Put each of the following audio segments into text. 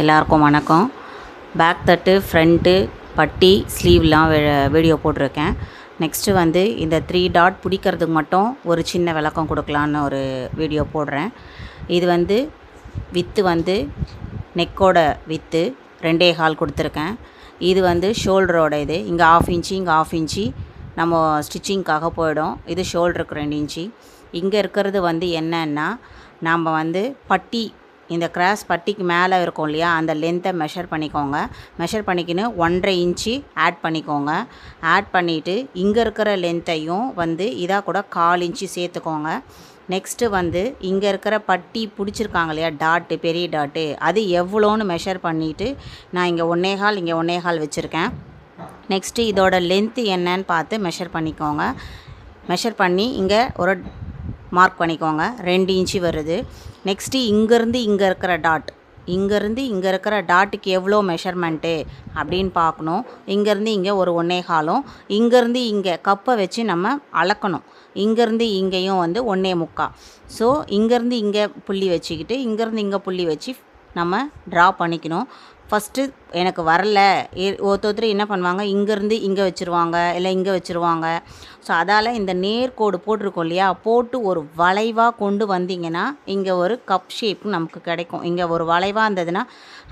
எல்லாருக்கும் வணக்கம். பேக் தட்டு ஃப்ரண்ட்டு பட்டி ஸ்லீவ்லாம் வீடியோ போட்டிருக்கேன். நெக்ஸ்ட்டு வந்து இந்த த்ரீ டாட் பிடிக்கிறதுக்கு மட்டும் ஒரு சின்ன விளக்கம் கொடுக்கலான்னு ஒரு வீடியோ போடுறேன். இது வந்து வித்து வந்து நெக்கோட வித்து ரெண்டே கால் கொடுத்துருக்கேன். இது வந்து ஷோல்டரோட இது. இங்கே ஆஃப் இன்ச்சு இங்கே ஆஃப் இன்ச்சு நம்ம ஸ்டிச்சிங்க்காக போயிடும். இது ஷோல்டருக்கு ரெண்டு இன்ச்சு இங்கே இருக்கிறது வந்து என்னன்னா நாம் வந்து பட்டி இந்த கிராஸ் பட்டிக்கு மேலே இருக்கும் இல்லையா அந்த லென்த்தை மெஷர் பண்ணிக்கோங்க. மெஷர் பண்ணிக்கின்னு ஒன்றரை இன்ச்சு ஆட் பண்ணிக்கோங்க. ஆட் பண்ணிவிட்டு இங்கே இருக்கிற லென்த்தையும் வந்து இதாக கூட கால் இன்ச்சு சேர்த்துக்கோங்க. நெக்ஸ்ட்டு வந்து இங்கே இருக்கிற பட்டி பிடிச்சிருக்காங்க இல்லையா டாட்டு பெரிய டாட்டு அது எவ்வளோன்னு மெஷர் பண்ணிவிட்டு நான் இங்கே ஒன்னே கால் இங்கே ஒன்னே கால் வச்சுருக்கேன். நெக்ஸ்ட்டு இதோட லென்த்து என்னன்னு பார்த்து மெஷர் பண்ணிக்கோங்க. மெஷர் பண்ணி இங்கே ஒரு மார்க் பண்ணிக்கோங்க. ரெண்டு இன்ச்சு வருது. நெக்ஸ்ட்டு இங்கேருந்து இங்கே இருக்கிற டாட். இங்கேருந்து இங்கே இருக்கிற டாட்டுக்கு எவ்வளோ மெஷர்மெண்ட்டு அப்படின்னு பார்க்கணும். இங்கேருந்து இங்கே ஒரு ஒன்றே காலும். இங்கேருந்து இங்கே கப்பை வச்சு நம்ம அளக்கணும். இங்கேருந்து இங்கேயும் வந்து ஒன்றே முக்கா. ஸோ இங்கேருந்து இங்கே புள்ளி வச்சுக்கிட்டு இங்கேருந்து இங்கே புள்ளி வச்சு நம்ம ட்ரா பண்ணிக்கணும். ஃபஸ்ட்டு எனக்கு வரல. ஒருத்தர் என்ன பண்ணுவாங்க? இங்கேருந்து இங்கே வச்சுருவாங்க இல்லை இங்கே வச்சுருவாங்க. ஸோ அதால் இந்த நேர்கோடு போட்டிருக்கோம் இல்லையா? போட்டு ஒரு வளைவாக கொண்டு வந்தீங்கன்னா இங்கே ஒரு கப் ஷேப் நமக்கு கிடைக்கும். இங்கே ஒரு வளைவாக இருந்ததுன்னா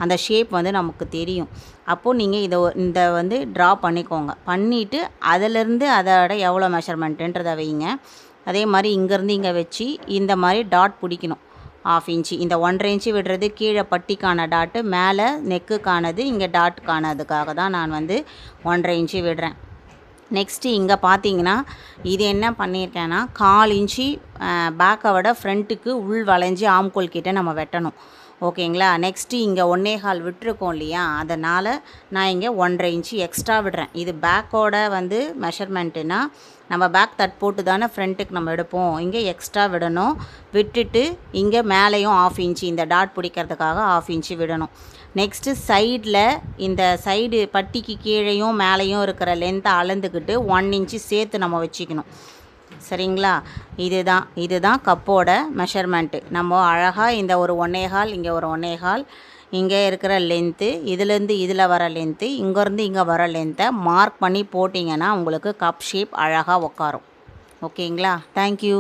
அந்த ஷேப் வந்து நமக்கு தெரியும். அப்போது நீங்கள் இதை இந்த வந்து ட்ரா பண்ணிக்கோங்க. பண்ணிவிட்டு அதிலிருந்து அதோட எவ்வளோ மெஷர்மெண்ட்டுன்றதை வைங்க அதே மாதிரி இங்கேருந்து இங்கே வச்சு இந்த மாதிரி டாட் பிடிக்கணும். ஆஃப் இன்ச்சு இந்த ஒன்றரை இன்ச்சு விடுறது கீழே பட்டிக்கான டாட்டு மேலே நெக்குக்கானது இங்கே டாட்டுக்கானதுக்காக தான் நான் வந்து ஒன்றரை இன்ச்சு விடுறேன். நெக்ஸ்ட்டு இங்கே பார்த்தீங்கன்னா இது என்ன பண்ணியிருக்கேன்னா கால் இன்ச்சு பேக்கை விட ஃப்ரண்ட்டுக்கு உள் வளைஞ்சி ஆம்கோல் கிட்டே நம்ம வெட்டணும். ஓகேங்களா? நெக்ஸ்ட்டு இங்கே ஒன்றே கால் விட்டுருக்கோம் இல்லையா? அதனால் நான் இங்கே ஒன்றரை இன்ச்சு எக்ஸ்ட்ரா விடுறேன். இது பேக்கோட வந்து மெஷர்மெண்ட்டுனா நம்ம பேக் தட் போட்டு தானே ஃப்ரண்ட்டுக்கு நம்ம எடுப்போம். இங்கே எக்ஸ்ட்ரா விடணும். விட்டுட்டு இங்கே மேலேயும் ஆஃப் இன்ச்சு இந்த டாட் பிடிக்கிறதுக்காக ஆஃப் இன்ச்சு விடணும். நெக்ஸ்ட்டு சைடில் இந்த சைடு பட்டிக்கு கீழேயும் மேலேயும் இருக்கிற லென்த்தை அளந்துக்கிட்டு ஒன் இன்ச்சு சேர்த்து நம்ம வச்சுக்கணும். சரிங்களா? இதுதான் இதுதான் கப்போட மெஷர்மெண்ட்டு நம்ம அழகாக இந்த ஒரு ஒன்னேகால் இங்கே ஒரு ஒன்னேகால் இங்கே இருக்கிற லென்த்து இதுலேருந்து இதில் வர லென்த்து இங்கேருந்து இங்கே வர லென்த்தை மார்க் பண்ணி போட்டிங்கன்னா உங்களுக்கு கப் ஷேப் அழகாக உட்காரும் ஓகேங்களா? தேங்க்யூ